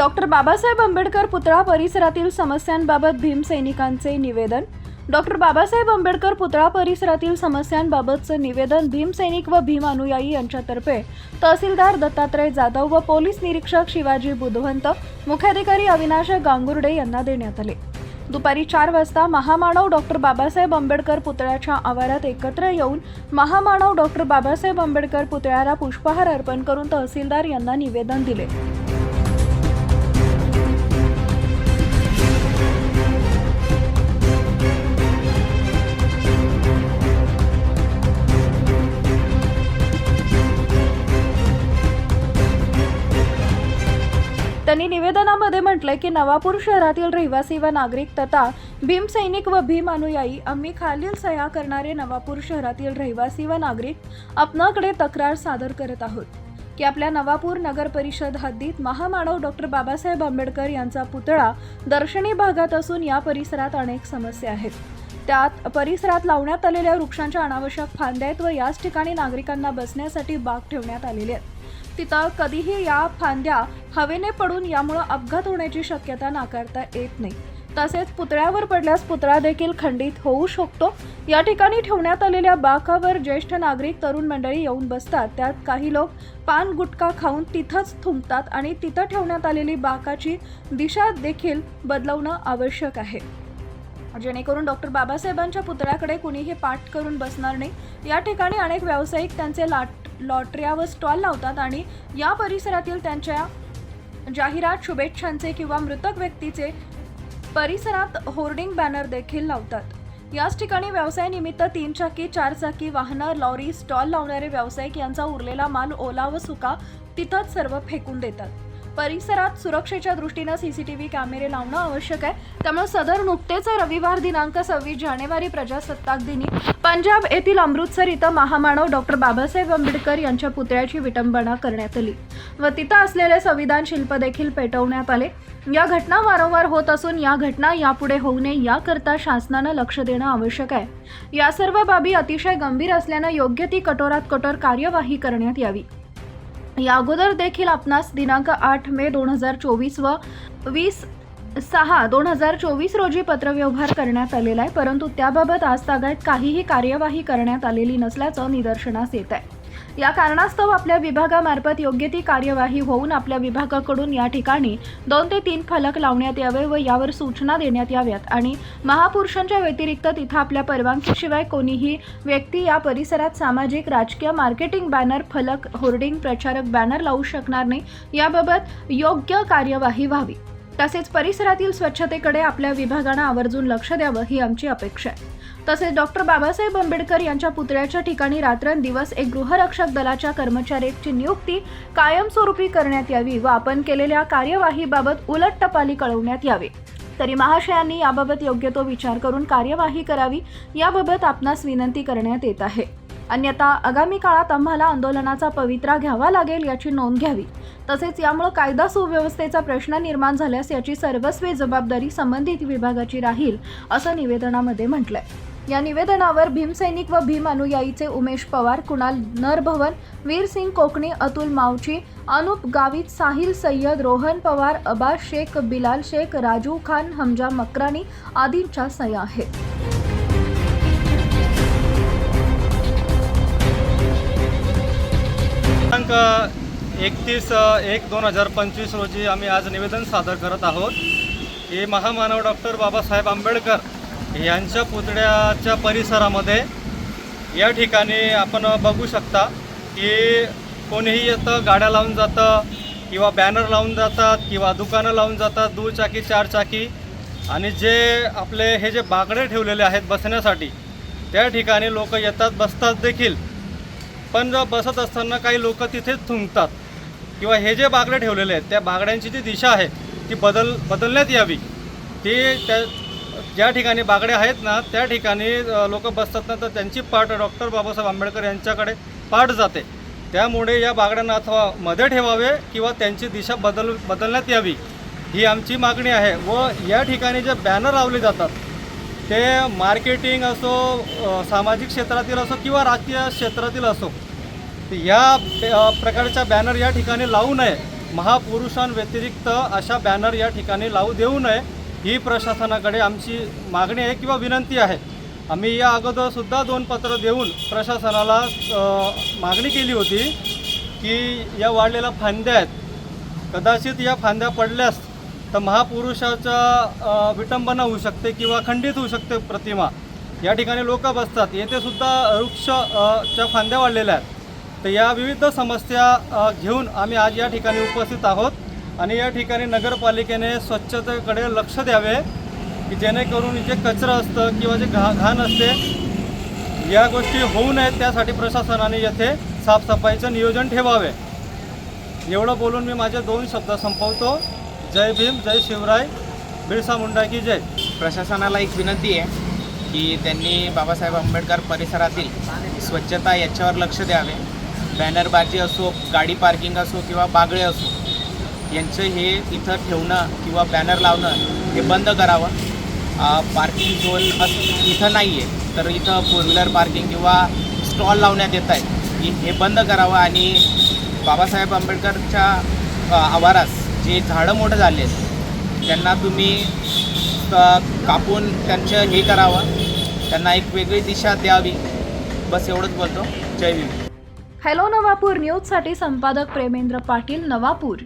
Doctor Babasaheb Ambedkar पुतळा परिसरातील समस्यांबाबत भीमसैनिकांचे निवेदन. डॉक्टर बाबासाहेब आंबेडकर पुतळा परिसरातील समस्यांबाबतचं निवेदन भीमसैनिक व भीम अनुयायी यांच्यातर्फे. तहसीलदार दत्तात्रय जाधव व पोलीस निरीक्षक शिवाजी बुधवंत मुख्याधिकारी अविनाश गांगुर्डे यांना देण्यात आले. दुपारी चार वाजता महामानव डॉक्टर बाबासाहेब आंबेडकर पुतळ्याच्या आवारात एकत्र येऊन महामानव डॉक्टर बाबासाहेब आंबेडकर पुतळ्याला पुष्पहार अर्पण करून तहसीलदार यांना निवेदन दिले. त्यांनी निवेदनामध्ये म्हटलंय की नवापूर शहरातील रहिवासी व नागरिक तथा भीमसैनिक व भीम अनुयायी आम्ही खालील सह्या करणारे नवापूर शहरातील रहिवासी व नागरिक आपणाकडे तक्रार सादर करत आहोत. की आपल्या नवापूर नगर परिषद हद्दीत महामानव डॉक्टर बाबासाहेब आंबेडकर यांचा पुतळा दर्शनी भागात असून या परिसरात अनेक समस्या आहेत. त्यात परिसरात लावण्यात आलेल्या वृक्षांच्या अनावश्यक फांद्या आहेत व याच ठिकाणी नागरिकांना बसण्यासाठी बाग ठेवण्यात आलेली आहेत. तिथं कधीही या फांद्या हवेने पडून यामुळं अपघात होण्याची शक्यता नाकारता येत नाही. तसेच पुतळ्यावर पडल्यास पुतळा देखील खंडित होऊ शकतो. या ठिकाणी ठेवण्यात आलेल्या बाकावर ज्येष्ठ नागरिक तरुण मंडळी येऊन बसतात. त्यात काही लोक पान गुटखा खाऊन तिथंच थुंकतात आणि तिथं ठेवण्यात आलेली बाकाची दिशा देखील बदलवणं आवश्यक आहे. जेणेकरून डॉक्टर बाबासाहेबांच्या पुतळ्याकडे कुणीही पाठ करून बसणार नाही. या ठिकाणी अनेक व्यावसायिक त्यांचे लाट लॉटऱ्या व स्टॉल लावतात आणि या परिसरातील त्यांच्या जाहिरात शुभेच्छांचे किंवा मृतक व्यक्तीचे परिसरात होर्डिंग बॅनर देखील लावतात. याच ठिकाणी व्यवसायानिमित्त तीन चाकी चार चाकी वाहनं लॉरी स्टॉल लावणारे व्यावसायिक यांचा उरलेला माल ओला व सुका तिथंच सर्व फेकून देतात. परिसरात सुरक्षेच्या दृष्टीनं सीसीटीव्ही कॅमेरे लावणं आवश्यक आहे. त्यामुळे सदर नुकतेच रविवार दिनांक सव्वीस जानेवारी प्रजासत्ताक दिनी पंजाब येथील अमृतसर इथं महामानव डॉक्टर बाबासाहेब आंबेडकर यांच्या पुतळ्याची विटंबना करण्यात आली. व तिथं असलेले संविधान शिल्प देखील पेटवण्यात आले. या घटना वारंवार होत असून या घटना यापुढे होऊ नये याकरता शासनानं लक्ष देणं आवश्यक आहे. या सर्व बाबी अतिशय गंभीर असल्यानं योग्य ती कठोरात कठोर कार्यवाही करण्यात यावी. या अगोदर देखील आपणास दिनांक आठ मे दोन हजार चोवीस व वीस सहा दोन हजार चोवीस रोजी पत्रव्यवहार करण्यात आलेला आहे. परंतु त्याबाबत आज तागायत काहीही कार्यवाही करण्यात आलेली नसल्याचं निदर्शनास येत आहे. या कारणास्तव आपल्या विभागामार्फत योग्य ती कार्यवाही होऊन आपल्या विभागाकडून या ठिकाणी दोन ते तीन फलक लावण्यात यावे व यावर सूचना देण्यात याव्यात. आणि महापुरुषांच्या व्यतिरिक्त तिथं आपल्या परवानगीशिवाय कोणीही व्यक्ती या परिसरात सामाजिक राजकीय मार्केटिंग बॅनर फलक होर्डिंग प्रचारक बॅनर लावू शकणार नाही. याबाबत योग्य कार्यवाही व्हावी. तसेच परिसरातील स्वच्छतेकडे आपल्या विभागानं आवर्जून लक्ष द्यावं ही आमची अपेक्षा आहे. तसेच डॉक्टर बाबासाहेब आंबेडकर यांच्या पुतळ्याच्या ठिकाणी रात्रंदिवस एक गृहरक्षक दलाच्या कर्मचाऱ्याची नियुक्ती कायमस्वरूपी करण्यात यावी व आपण केलेल्या कार्यवाहीबाबत उलट टपाली कळवण्यात यावी. तरी महाशयांनी याबाबत योग्य तो विचार करून कार्यवाही करावी याबाबत आपणास विनंती करण्यात येत आहे. अन्यथा आगामी काळात आम्हाला आंदोलनाचा पवित्रा घ्यावा लागेल याची नोंद घ्यावी. तसेच यामुळे कायदा सुव्यवस्थेचा प्रश्न निर्माण झाल्यास याची सर्वस्वी जबाबदारी संबंधित विभागाची राहील असं निवेदनामध्ये म्हटलंय. या निवेदनावर भीमसैनिक व भीम अनुयायीचे उमेश पवार कुणाल नरभवन वीरसिंग कोकणी अतुल मावची अनुप गावित साहिल सय्यद रोहन पवार अबा शेख बिलाल शेख राजू खान हमजा मकरानी आदींच्या सह्या आहेत. दिनांक एकतीस एक दोन हजार पंचवीस रोजी आम्ही आज निवेदन सादर करत आहोत. हे महामानव डॉक्टर बाबासाहेब आंबेडकर यांच्या पुतळ्याच्या परिसरामध्ये या ठिकाणी आपण बघू शकता की कोणीही येतं गाड्या लावून जातं किंवा बॅनर लावून जातात किंवा दुकानं लावून जातात दुचाकी चारचाकी. आणि जे आपले हे जे बाकडे ठेवलेले आहेत बसण्यासाठी त्या ठिकाणी लोक येतात बसतात देखील. पण जर बसत असताना काही लोक तिथेच थुंकतात किंवा हे जे बागडे ठेवलेले आहेत त्या बागड्यांची जी दिशा आहे ती बदल बदलण्यात यावी. ती त्या ज्या ठिकाणी बागडे आहेत ना त्या ठिकाणी लोक बसतात ना तर त्यांची पाठ डॉक्टर बाबासाहेब आंबेडकर यांच्याकडे पाठ जाते. त्यामुळे या बागड्यांना अथवा मध्ये ठेवावे किंवा त्यांची दिशा बदल बदलण्यात यावी ही आमची मागणी आहे. व या ठिकाणी जे बॅनर लावले जातात ते मार्केटिंग असो सामाजिक क्षेत्रातील असो किंवा राजकीय क्षेत्रातील असो या प्रकारच्या बॅनर या ठिकाणी लावू नये. महापुरुषांव्यतिरिक्त अशा बॅनर या ठिकाणी लावू देऊ नये. ही प्रशासनाकडे आमची मागणी आहे किंवा विनंती आहे. आम्ही या अगोदरसुद्धा दोन पत्र देऊन प्रशासनाला मागणी केली होती की या वाढलेल्या फांद्या आहेत. कदाचित या फांद्या पडल्यास तर महापुरुषाचा विटंबना होऊ शकते किंवा खंडित होऊ शकते प्रतिमा. या ठिकाणी लोक बसतात. येथेसुद्धा वृक्ष च्या फांद्या वाढलेल्या आहेत. तर या विविध समस्या घेऊन आम्ही आज या ठिकाणी उपस्थित आहोत. आणि या ठिकाणी नगरपालिकेने स्वच्छतेकडे लक्ष द्यावे की जेणेकरून जे कचरा असतं किंवा जे घा घाण असते या गोष्टी होऊ नयेत. त्यासाठी प्रशासनाने येथे साफसफाईचं नियोजन ठेवावे. एवढं बोलून मी माझे दोन शब्द संपवतो. जय भीम जय शिवराय. बिरसा मुंडा की जय. प्रशासनाला एक विनंती आहे की त्यांनी बाबासाहेब आंबेडकर परिसरातील स्वच्छता याच्यावर लक्ष द्यावे. बॅनरबाजी असो गाडी पार्किंग असो किंवा बागळे असो यांचं हे इथं ठेवणं किंवा बॅनर लावणं हे बंद करावं. पार्किंग झोन अस इथं नाही आहे तर इथं फोर व्हीलर पार्किंग किंवा स्टॉल लावण्यात येत आहे. हे बंद करावं आणि बाबासाहेब आंबेडकरच्या अ, आवारास जे झाडं मोठं झाले आहेत त्यांना तुम्ही कापून त्यांचं हे करावं. त्यांना एक वेगळी दिशा द्यावी. बस एवढंच बोलतो. जय भीम. हॅलो नवापूर न्यूजसाठी संपादक प्रेमेंद्र पाटील नवापूर.